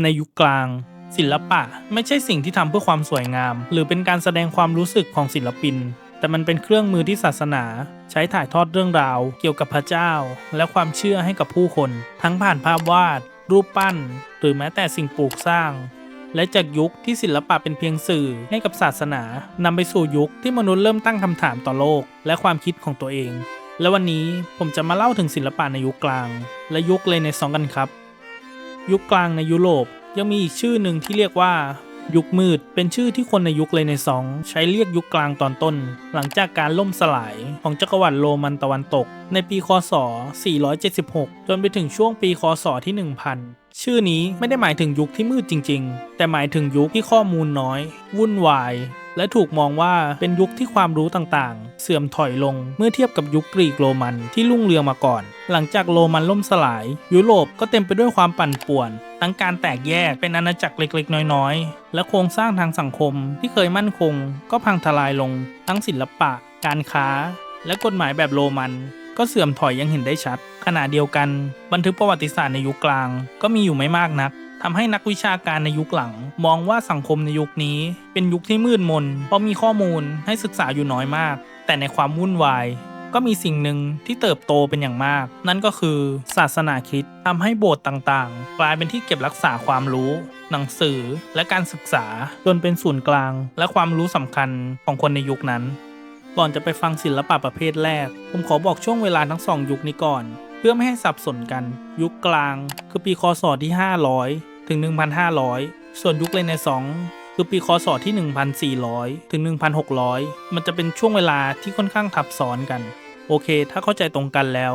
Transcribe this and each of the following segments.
ในยุคกลาง ศิลปะไม่ใช่สิ่งที่ทำเพื่อความสวยงาม หรือเป็นการแสดงความรู้สึกของศิลปิน แต่มันเป็นเครื่องมือที่ศาสนา ใช้ถ่ายทอดเรื่องราว เกี่ยวกับพระเจ้า และความเชื่อให้กับผู้คน ทั้งผ่านภาพวาด รูปปั้น หรือแม้แต่สิ่งปลูกสร้าง และจากยุคที่ศิลปะเป็นเพียงสื่อให้กับศาสนานำไปสู่ยุคที่มนุษย์เริ่มตั้งคำถามต่อโลก และความคิดของตัวเอง และวันนี้ผมจะมาเล่าถึงศิลปะในยุคกลาง และยุคเลเนซองกันครับ ยุคกลางในยุโรป ยังมีอีกชื่อหนึ่งที่เรียกว่า ยุคมืด เป็นชื่อที่คนในยุคเลเนซองใช้เรียกยุคกลางตอนต้น หลังจากการล่มสลายของจักรวรรดิโรมันตะวันตก ในปีคศ 476 จนไปถึงช่วงปีคศที่ 1000ชื่อนี้ไม่ได้หมายถึงยุคที่มืดจริง ๆ แต่หมายถึงยุคที่ข้อมูลน้อย วุ่นวาย และถูกมองว่าเป็นยุคที่ความรู้ต่างๆ เสื่อมถอยลงเมื่อเทียบกับยุคกรีกโรมันที่รุ่งเรืองมาก่อน หลังจากโรมันล่มสลาย ยุโรปก็เต็มไปด้วยความปั่นป่วน ทั้งการแตกแยกเป็นอาณาจักรเล็กๆ น้อยๆ และโครงสร้างทางสังคมที่เคยมั่นคง ก็พังทลายลง ทั้งศิลปะ การค้า และกฎหมายแบบโรมันก็เสื่อมถอยยังเห็นได้ชัด ขณะเดียวกัน บันทึกประวัติศาสตร์ในยุคกลาง ก็มีอยู่ไม่มากนัก ทำให้นักวิชาการในยุคหลัง มองว่าสังคมในยุคนี้ เป็นยุคที่มืดมน เพราะมีข้อมูลให้ศึกษาอยู่น้อยมาก แต่ในความวุ่นวายก็มีสิ่งหนึ่งที่เติบโตเป็นอย่างมาก นั่นก็คือศาสนาคริสต์ทำให้โบสถ์ต่างๆ กลายเป็นที่เก็บรักษาความรู้ หนังสือและการศึกษา จนเป็นศูนย์กลาง และความรู้สำคัญของคนในยุคนั้น ก่อนจะไปฟังศิลปะประเภทแรก ผมขอบอกช่วงเวลาทั้งสองยุคนี้ก่อน เพื่อไม่ให้สับสนกัน ยุคกลาง คือปีคศที่ 500 ถึง 1,500 ส่วนยุคเรเนซองส์คือปีคศที่ 1,400 ถึง 1,600 มันจะเป็นช่วงเวลาที่ค่อนข้างทับซ้อนกัน โอเค ถ้าเข้าใจตรงกันแล้ว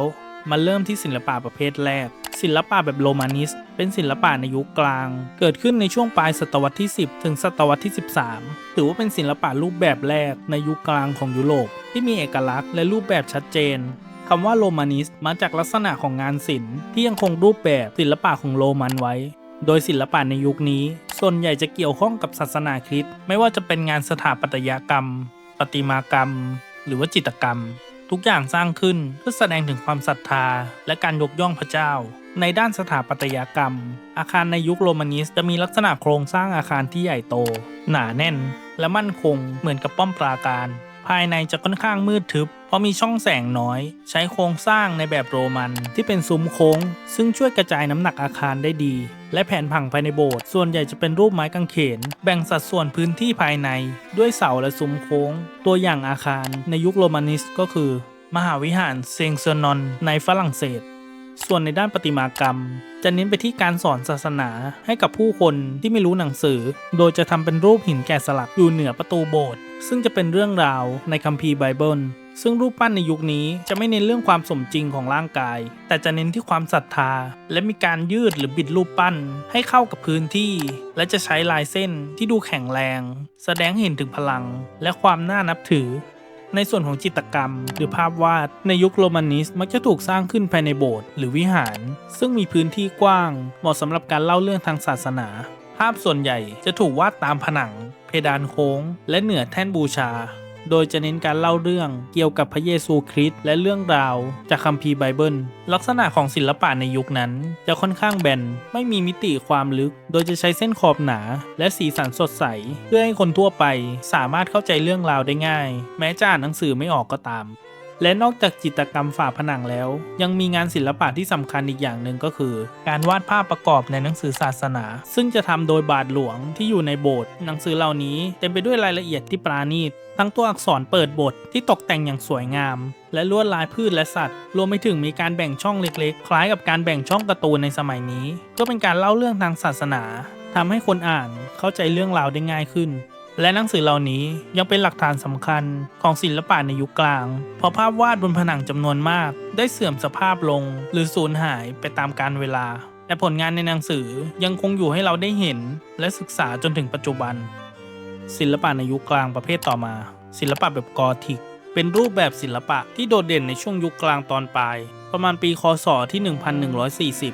มาเริ่มที่ศิลปะประเภทแรก ศิลปะแบบโรมานิส เป็นศิลปะในยุคกลาง เกิดขึ้นในช่วงปลายศตวรรษที่ 10 ถึงศตวรรษที่ 13 ถือว่าเป็นศิลปะรูปแบบแรกในยุคกลางของยุโรป ที่มีเอกลักษณ์และรูปแบบชัดเจนคำว่าโรมานิสมาจากลักษณะของงานศิลป์ที่ยังคงรูปแบบศิลปะของโรมันไว้ โดยศิลปะในยุคนี้ ส่วนใหญ่จะเกี่ยวข้องกับศาสนาคริสต์ไม่ว่าจะเป็นงานสถาปัตยกรรม ประติมากรรม หรือว่าจิตรกรรม ทุกอย่างสร้างขึ้นเพื่อแสดงถึงความศรัทธา และการยกย่องพระเจ้า ในด้านสถาปัตยกรรม อาคารในยุคโรมานิสจะมีลักษณะโครงสร้างอาคารที่ใหญ่โต หนาแน่น และมั่นคงเหมือนกับป้อมปราการ ภายในจะค่อนข้างมืดทึบ เพราะมีช่องแสงน้อย ใช้โครงสร้างในแบบโรมันที่เป็นซุ้มโค้ง ซึ่งช่วยกระจายน้ำหนักอาคารได้ดี และแผนผังภายในโบสถ์ส่วนใหญ่จะเป็นรูปไม้กางเขน แบ่งสัดส่วนพื้นที่ภายใน ด้วยเสาและซุ้มโค้ง ตัวอย่างอาคารในยุคโรมานิสก็คือ มหาวิหารเซงเซอร์นอนในฝรั่งเศสส่วนในด้านประติมากรรม จะเน้นไปที่การสอนศาสนาให้กับผู้คนที่ไม่รู้หนังสือ โดยจะทำเป็นรูปหินแกะสลักอยู่เหนือประตูโบสถ์ ซึ่งจะเป็นเรื่องราวในคัมภีร์ไบเบิลซึ่งรูปปั้นในยุคนี้จะไม่เน้นเรื่องความสมจริงของร่างกาย แต่จะเน้นที่ความศรัทธา และมีการยืดหรือบิดรูปปั้นให้เข้ากับพื้นที่ และจะใช้ลายเส้นที่ดูแข็งแรง แสดงเห็นถึงพลัง และความน่านับถือ ในส่วนของจิตกรรม หรือภาพวาดในยุคโรมานิสมักจะถูกสร้างขึ้นภายในโบสถ์หรือวิหาร ซึ่งมีพื้นที่กว้าง เหมาะสำหรับการเล่าเรื่องทางศาสนา ภาพส่วนใหญ่จะถูกวาดตามผนัง เพดานโค้ง และเหนือแท่นบูชา โดยจะเน้นการเล่าเรื่องเกี่ยวกับพระเยซูคริสต์และเรื่องราว จากคัมภีร์ไบเบิล ลักษณะของศิลปะในยุคนั้น จะค่อนข้างแบน ไม่มีมิติความลึก โดยจะใช้เส้นขอบหนา และสีสันสดใส เพื่อให้คนทั่วไปสามารถเข้าใจเรื่องราวได้ง่าย แม้จะอ่านหนังสือไม่ออกก็ตาม และนอกจากจิตรกรรมฝาผนังแล้ว ยังมีงานศิลปะที่สำคัญอีกอย่างหนึ่งก็คือ การวาดภาพประกอบในหนังสือศาสนา ซึ่งจะทำโดยบาทหลวงที่อยู่ในโบสถ์หนังสือเหล่านี้เต็มไปด้วยรายละเอียดที่ปราณีตทั้งตัวอักษรเปิดบทที่ตกแต่งอย่างสวยงาม และลวดลายพืชและสัตว์ รวมไปถึงมีการแบ่งช่องเล็กๆ คล้ายกับการแบ่งช่องการ์ตูนในสมัยนี้เพื่อเป็นการเล่าเรื่องทางศาสนาทำให้คนอ่านเข้าใจเรื่องราวได้ง่ายขึ้น และหนังสือเหล่านี้ยังเป็นหลักฐานสำคัญของศิลปะในยุคกลาง เพราะภาพวาดบนผนังจำนวนมาก ได้เสื่อมสภาพลง หรือสูญหายไปตามกาลเวลา แต่ผลงานในหนังสือยังคงอยู่ให้เราได้เห็น และศึกษาจนถึงปัจจุบัน ศิลปะในยุคกลางประเภทต่อมา ศิลปะแบบกอธิก เป็นรูปแบบศิลปะที่โดดเด่นในช่วงยุคกลางตอนปลายประมาณปีคศที่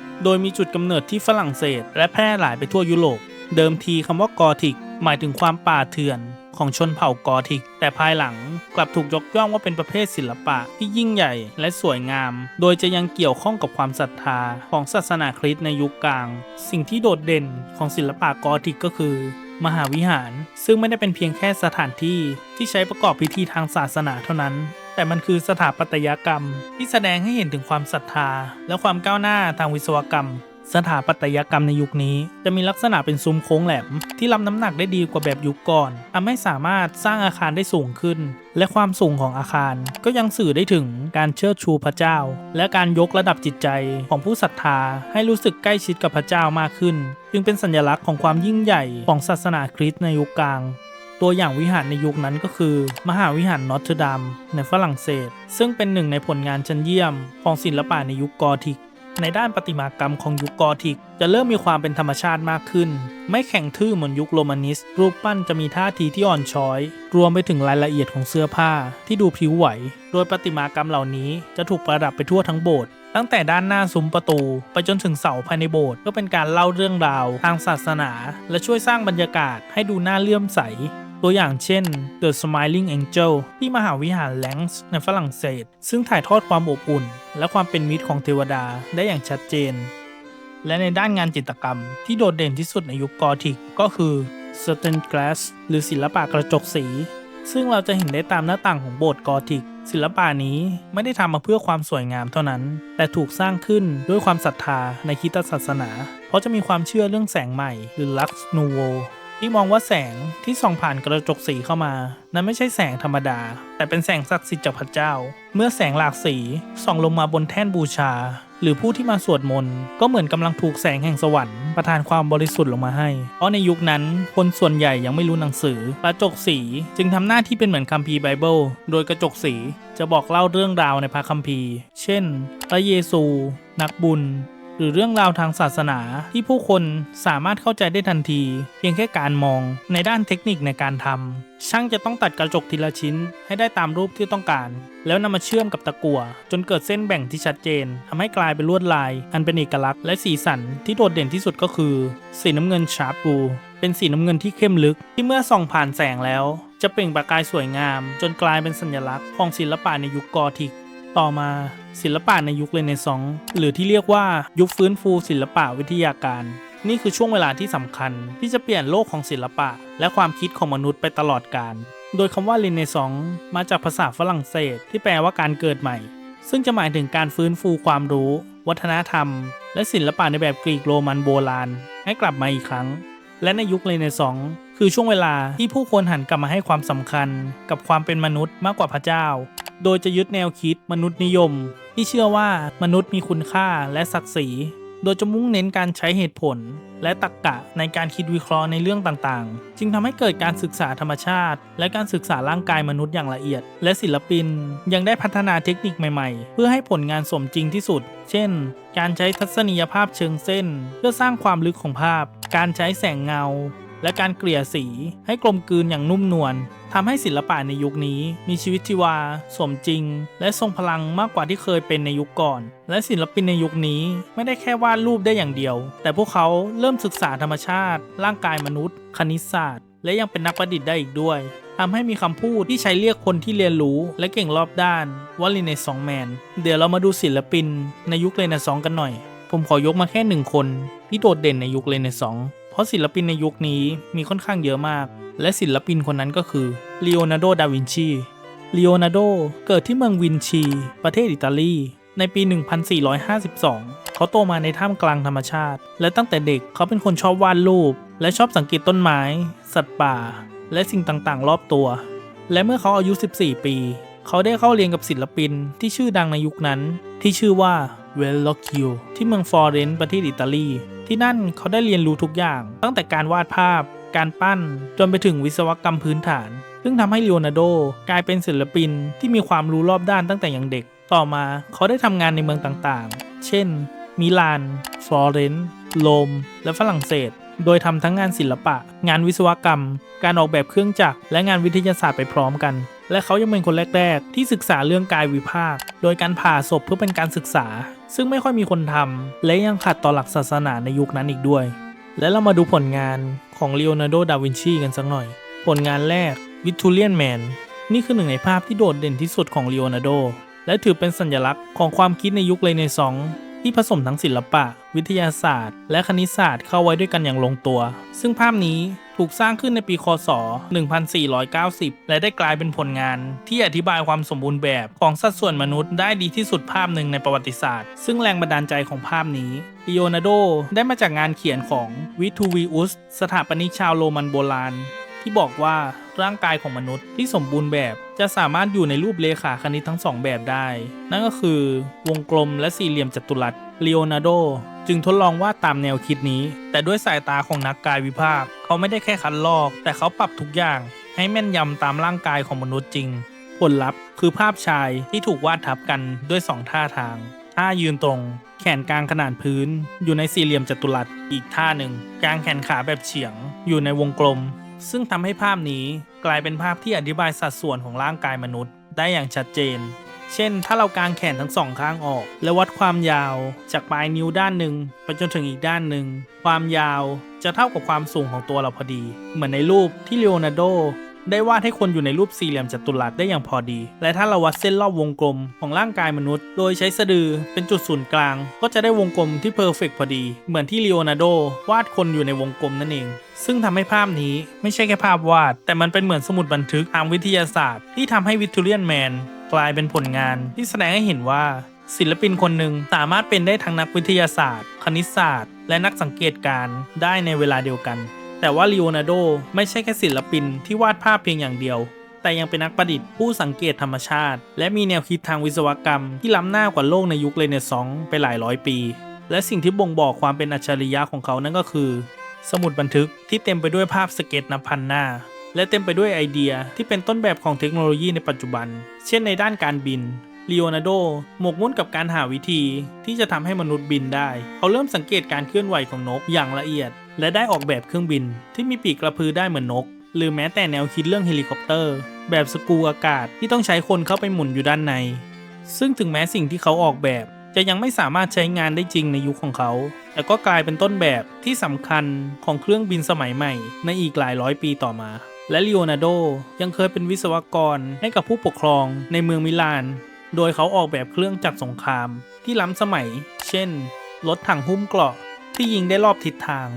1140 โดยมีจุดกำเนิดที่ฝรั่งเศส และแพร่หลายไปทั่วยุโรป เดิมทีคำว่ากอธิก หมายถึงความป่าเถื่อนของชนเผ่ากอธิก แต่ภายหลังกลับถูกยกย่องว่าเป็นประเภทศิลปะที่ยิ่งใหญ่และสวยงาม โดยจะยังเกี่ยวข้องกับความศรัทธาของศาสนาคริสต์ในยุคกลาง สิ่งที่โดดเด่นของศิลปะกอธิกก็คือ มหาวิหาร ซึ่งไม่ได้เป็นเพียงแค่สถานที่ที่ใช้ประกอบพิธีทางศาสนาเท่านั้น แต่มันคือสถาปัตยกรรม ที่แสดงให้เห็นถึงความศรัทธา และความก้าวหน้าทางวิศวกรรม สถาปัตยกรรมในยุคนี้ จะมีลักษณะเป็นซุ้มโค้งแหลม ที่รับน้ำหนักได้ดีกว่าแบบยุคก่อนทำให้สามารถสร้างอาคารได้สูงขึ้น และความสูงของอาคารก็ยังสื่อได้ถึงการเชิดชูพระเจ้า และการยกระดับจิตใจของผู้ศรัทธาให้รู้สึกใกล้ชิดกับพระเจ้ามากขึ้น จึงเป็นสัญลักษณ์ของความยิ่งใหญ่ของศาสนาคริสต์ในยุคกลางตัวอย่างวิหารในยุคนั้นก็คือ มหาวิหารนอตเทอร์ดัมในฝรั่งเศส ซึ่งเป็นหนึ่งในผลงานชั้นเยี่ยมของศิลปะในยุคกอธิก ในด้านประติมากรรมของยุคกอธิก จะเริ่มมีความเป็นธรรมชาติมากขึ้น ไม่แข็งทื่อเหมือนยุคโรมานิส รูปปั้นจะมีท่าทีที่อ่อนช้อย รวมไปถึงรายละเอียดของเสื้อผ้าที่ดูพริ้วไหว โดยประติมากรรมเหล่านี้จะถูกประดับไปทั่วทั้งโบสถ์ตั้งแต่ด้านหน้าซุ้มประตู ไปจนถึงเสาภายในโบสถ์ก็เป็นการเล่าเรื่องราว ทางศาสนา และช่วยสร้างบรรยากาศให้ดูน่าเลื่อมใส ตัวอย่างเช่น The Smiling Angel ที่มหาวิหารแลงส์ในฝรั่งเศส ซึ่งถ่ายทอดความอบอุ่น และความเป็นมิตรของเทวดาได้อย่างชัดเจน และในด้านงานจิตรกรรมที่โดดเด่นที่สุดในยุคกอธิกก็คือ s t a i n Glass หรือศิลปะกระจกสี ซึ่งเราจะเห็นได้ตามหน้าต่างของโบสถ์กอธิก ศิลปะนี้ไม่ได้ทำมาเพื่อความสวยงามเท่านั้น แต่ถูกสร้างขึ้นด้วยความศรัทธาในคิตศาสนา เพราะจะมีความเชื่อเรื่องแสงใหม่ หรือ Lux Nouveau ที่มองว่าแสงที่ส่องผ่านกระจกสีเข้ามา นั้นไม่ใช่แสงธรรมดา แต่เป็นแสงศักดิ์สิทธิ์จากพระเจ้า เมื่อแสงหลากสีส่องลงมาบนแท่นบูชา หรือผู้ที่มาสวดมนต์ก็เหมือนกำลังถูกแสงแห่งสวรรค์ประทานความบริสุทธิ์ลงมาให้ เพราะในยุคนั้นคนส่วนใหญ่ยังไม่รู้หนังสือกระจกสีจึงทำหน้าที่เป็นเหมือนคัมภีร์ไบเบิลโดยกระจกสีจะบอกเล่าเรื่องราวในพระคัมภีร์ เช่น พระเยซู นักบุญ หรือเรื่องราวทางศาสนาที่ผู้คนสามารถเข้าใจได้ทันที เพียงแค่การมองในด้านเทคนิคในการทำช่างจะต้องตัดกระจกทีละชิ้นให้ได้ตามรูปที่ต้องการ แล้วนำมาเชื่อมกับตะกั่วจนเกิดเส้นแบ่งที่ชัดเจนทำให้กลายเป็นลวดลาย อันเป็นเอกลักษณ์และสีสันที่โดดเด่นที่สุดก็คือ สีน้ำเงินชาร์ปบูเป็นสีน้ำเงินที่เข้มลึก ที่เมื่อส่องผ่านแสงแล้ว จะเปล่งประกายสวยงาม จนกลายเป็นสัญลักษณ์ของศิลปะในยุคกอธิก ต่อมาศิลปะในยุคเรเนซองส์หรือที่เรียกว่ายุคฟื้นฟูศิลปะวิทยาการ นี่คือช่วงเวลาที่สำคัญ ที่จะเปลี่ยนโลกของศิลปะ และความคิดของมนุษย์ไปตลอดกาลโดยคำว่าเรเนซองส์มาจากภาษาฝรั่งเศส ที่แปลว่าการเกิดใหม่ ซึ่งจะหมายถึงการฟื้นฟูความรู้ วัฒนธรรม และศิลปะในแบบกรีกโรมันโบราณ ให้กลับมาอีกครั้ง และในยุคเรเนซองส์คือช่วงเวลาที่ผู้คนหันกลับมาให้ความสำคัญ กับความเป็นมนุษย์มากกว่าพระเจ้า โดยจะยึดแนวคิดมนุษย์นิยม ที่เชื่อว่ามนุษย์มีคุณค่าและศักดิ์ศรี โดยจะมุ่งเน้นการใช้เหตุผล และตรรกกะในการคิดวิเคราะห์ในเรื่องต่างๆ จึงทำให้เกิดการศึกษาธรรมชาติ และการศึกษาร่างกายมนุษย์อย่างละเอียด และศิลปินยังได้พัฒนาเทคนิคใหม่ๆ เพื่อให้ผลงานสมจริงที่สุด เช่น การใช้ทัศนียภาพเชิงเส้น เพื่อสร้างความลึกของภาพ การใช้แสงเงา และการเกลี่ยสีให้กลมกลืนอย่างนุ่มนวลทำให้ศิลปะในยุคนี้มีชีวิตชีวา สมจริง และทรงพลังมากกว่าที่เคยเป็นในยุคก่อน และศิลปินในยุคนี้ไม่ได้แค่วาดรูปได้อย่างเดียว แต่พวกเขาเริ่มศึกษาธรรมชาติ ร่างกายมนุษย์ คณิตศาสตร์ และยังเป็นนักประดิษฐ์ได้อีกด้วยทำให้มีคำพูดที่ใช้เรียกคนที่เรียนรู้และเก่งรอบด้านว่าเรเนซองแมน เดี๋ยวเรามาดูศิลปินในยุคเรเนซองกันหน่อย ผมขอยกมาแค่หนึ่งคนที่โดดเด่นในยุคเรเนซองส์ เพราะศิลปินในยุคนี้มีค่อนข้างเยอะมาก และศิลปินคนนั้นก็คือลีโอนาร์โด ดาวินชีลีโอนาร์โดเกิดที่เมืองวินชี ประเทศอิตาลี ในปี 1452 เขาโตมาในท่ามกลางธรรมชาติ และตั้งแต่เด็กเขาเป็นคนชอบวาดรูป และชอบสังเกตต้นไม้ สัตว์ป่า และสิ่งต่างๆ รอบตัว และเมื่อเขาอายุ 14 ปี เขาได้เข้าเรียนกับศิลปินที่ชื่อดังในยุคนั้น ที่ชื่อว่าเวลโลคิโอที่เมืองฟลอเรนซ์ประเทศอิตาลี ที่นั่นเขาได้เรียนรู้ทุกอย่าง ตั้งแต่การวาดภาพ การปั้น จนไปถึงวิศวกรรมพื้นฐาน ซึ่งทำให้ลีโอนาร์โดกลายเป็นศิลปินที่มีความรู้รอบด้านตั้งแต่ยังเด็ก ต่อมาเขาได้ทำงานในเมืองต่างๆ เช่น มิลาน ฟลอเรนซ์ โรม และฝรั่งเศส โดยทำทั้งงานศิลปะ งานวิศวกรรม การออกแบบเครื่องจักร และงานวิทยาศาสตร์ไปพร้อมกันและเขายังเป็นคนแรก ๆ ที่ศึกษาเรื่องกายวิภาค โดยการผ่าศพเพื่อเป็นการศึกษา ซึ่งไม่ค่อยมีคนทำและยังขัดต่อหลักศาสนาในยุคนั้นอีกด้วย และเรามาดูผลงานของเลโอนาร์โด ดาวินชีกันสักหน่อย ผลงานแรก v i t u r i a n Man นี่คือหนึ่งในภาพที่โดดเด่นที่สุดของเลโอนาร์โด และถือเป็นสัญลักษณ์ของความคิดในยุคเรเนซองส์ ที่ผสมทั้งศิลปะ วิทยาศาสตร์ และคณิตศาสตร์เข้าไว้ด้วยกันอย่างลงตัว ซึ่งภาพนี้ถูกสร้างขึ้นในปีคศ 1490 และได้กลายเป็นผลงานที่อธิบายความสมบูรณ์แบบของสัดส่วนมนุษย์ได้ดีที่สุดภาพหนึ่งในประวัติศาสตร์ ซึ่งแรงบันดาลใจของภาพนี้ลีโอนาร์โดได้มาจากงานเขียนของวิทูวิอุส สถาปนิกชาวโรมันโบราณ ที่บอกว่าร่างกายของมนุษย์ที่สมบูรณ์แบบจะสามารถอยู่ในรูปเลขาคณิตทั้งสองแบบได้ นั่นก็คือ วงกลมและสี่เหลี่ยมจัตุรัสเลโอนาร์โดจึงทดลองวาดตามแนวคิดนี้ แต่ด้วยสายตาของนักกายวิภาค เขาไม่ได้แค่คัดลอก แต่เขาปรับทุกอย่าง ให้แม่นยำตามร่างกายของมนุษย์จริง ผลลัพธ์คือภาพชายที่ถูกวาดทับกันด้วยสองท่าทางท่ายืนตรง แขนกลางขนาดพื้น อยู่ในสี่เหลี่ยมจัตุรัสอีกท่าหนึ่งกลางแขนขาแบบเฉียง อยู่ในวงกลม ซึ่งทำให้ภาพนี้กลายเป็นภาพที่อธิบายสัดส่วนของร่างกายมนุษย์ ได้อย่างชัดเจน เช่น ถ้าเรากางแขนทั้งสองข้างออก และวัดความยาว จากปลายนิ้วด้านหนึ่งไปจนถึงอีกด้านหนึ่ง ความยาวจะเท่ากับความสูงของตัวเราพอดี เหมือนในรูปที่เลโอนาร์โด ได้วาดให้คนอยู่ในรูปสี่เหลี่ยมจัตุรัสได้อย่างพอดี และถ้าเราวัดเส้นรอบวงกลมของร่างกายมนุษย์ โดยใช้สะดือเป็นจุดศูนย์กลาง ก็จะได้วงกลมที่เพอร์เฟกพอดี เหมือนที่ลีโอนาร์โดวาดคนอยู่ในวงกลมนั่นเอง ซึ่งทำให้ภาพนี้ไม่ใช่แค่ภาพวาด แต่มันเป็นเหมือนสมุดบันทึกทางวิทยาศาสตร์ ที่ทำให้วิ t ูเรียนแมนกลายเป็นผลงานที่แสดงให้เห็นว่าศิลปินคนหนึ่งสามารถเป็นได้ทั้งนักวิทยาศาสตร์ คณิตศาสตร์ และนักสังเกตการณ์ได้ในเวลาเดียวกัน แต่ว่าลีโอนาร์โดไม่ใช่แค่ศิลปินที่วาดภาพเพียงอย่างเดียว แต่ยังเป็นนักประดิษฐ์ผู้สังเกตธรรมชาติ และมีแนวคิดทางวิศวกรรมที่ล้ำหน้ากว่าโลกในยุคเรเนซองส์ไปหลายร้อยปี และสิ่งที่บ่งบอกความเป็นอัจฉริยะของเขานั่นก็คือ สมุดบันทึกที่เต็มไปด้วยภาพสเก็ตนับพันหน้า และเต็มไปด้วยไอเดียที่เป็นต้นแบบของเทคโนโลยีในปัจจุบัน เช่นในด้านการบินลีโอนาร์โดหมกมุ่นกับการหาวิธีที่จะทำให้มนุษย์บินได้ เขาเริ่มสังเกตการเคลื่อนไหวของนกอย่างละเอียด และได้ออกแบบเครื่องบินที่มีปีกกระพือได้เหมือนนก หรือแม้แต่แนวคิดเรื่องเฮลิคอปเตอร์ แบบสกูอากาศที่ต้องใช้คนเข้าไปหมุนอยู่ด้านใน ซึ่งถึงแม้สิ่งที่เขาออกแบบจะยังไม่สามารถใช้งานได้จริงในยุคของเขา แต่ก็กลายเป็นต้นแบบที่สำคัญของเครื่องบินสมัยใหม่ ในอีกหลายร้อยปีต่อมา และลีโอนาร์โดยังเคยเป็นวิศวกรให้กับผู้ปกครองในเมืองมิลาน โดยเขาออกแบบเครื่องจักรสงครามที่ล้ำสมัย เช่น รถถังหุ้มเกราะที่ยิงได้รอบทิศทาง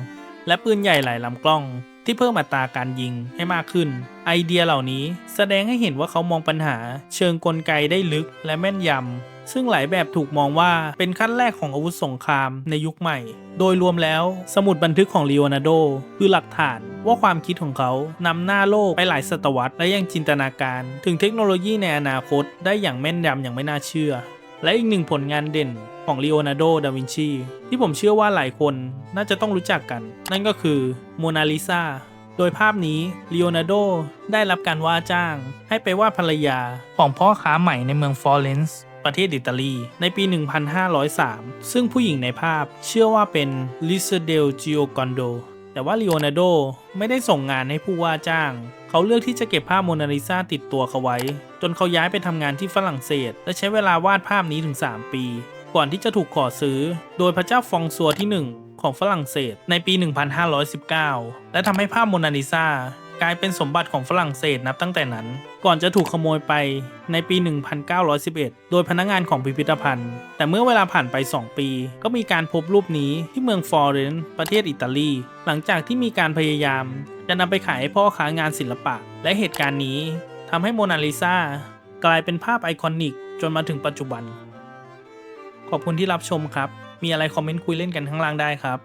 และปืนใหญ่หลายลำกล้อง ที่เพิ่มอัตราการยิงให้มากขึ้น ไอเดียเหล่านี้แสดงให้เห็นว่าเขามองปัญหา เชิงกลไกได้ลึกและแม่นยำซึ่งหลายแบบถูกมองว่าเป็นขั้นแรกของอาวุธสงครามในยุคใหม่ โดยรวมแล้วสมุดบันทึกของลีโอนาร์โดคือหลักฐานว่าความคิดของเขานำหน้าโลกไปหลายศตวรรษและยังจินตนาการ ถึงเทคโนโลยีในอนาคตได้อย่างแม่นยำอย่างไม่น่าเชื่อ และอีกหนึ่งผลงานเด่นของลีโอนาร์โด ดาวินชี ที่ผมเชื่อว่าหลายคนน่าจะต้องรู้จักกัน นั่นก็คือโมนาลิซาโดยภาพนี้ลีโอนาร์โด ได้รับการว่าจ้าง ให้ไปวาดภรรยาของพ่อค้าใหม่ในเมืองฟลอเรนซ์ประเทศอิตาลี ในปี 1503 ซึ่งผู้หญิงในภาพเชื่อว่าเป็นลิซเดลจิโอกอนโด แต่ว่าลีโอนาร์โดไม่ได้ส่งงานให้ผู้ว่าจ้าง เขาเลือกที่จะเก็บภาพโมนาลิซาติดตัวเขาไว้ จนเขาย้ายไปทำงานที่ฝรั่งเศส และใช้เวลาวาดภาพนี้ถึง 3 ปี ก่อนที่จะถูกขอซื้อ โดยพระเจ้าฟองซัวที่ 1 ของฝรั่งเศสในปี 1519 และทำให้ภาพโมนาลิซา กลายเป็นสมบัติของฝรั่งเศสนับตั้งแต่นั้น ก่อนจะถูกขโมยไปในปี 1911 โดยพนักงานของพิพิธภัณฑ์ แต่เมื่อเวลาผ่านไป 2 ปี ก็มีการพบรูปนี้ที่เมืองฟลอเรนซ์ประเทศอิตาลี หลังจากที่มีการพยายาม จะนำไปขายให้พ่อค้างานศิลปะ และเหตุการณ์นี้ทำให้โมนาลิซากลายเป็นภาพไอคอนิกจนมาถึงปัจจุบัน ขอบคุณที่รับชมครับ มีอะไรคอมเมนต์คุยเล่นกันข้างล่างได้ครับ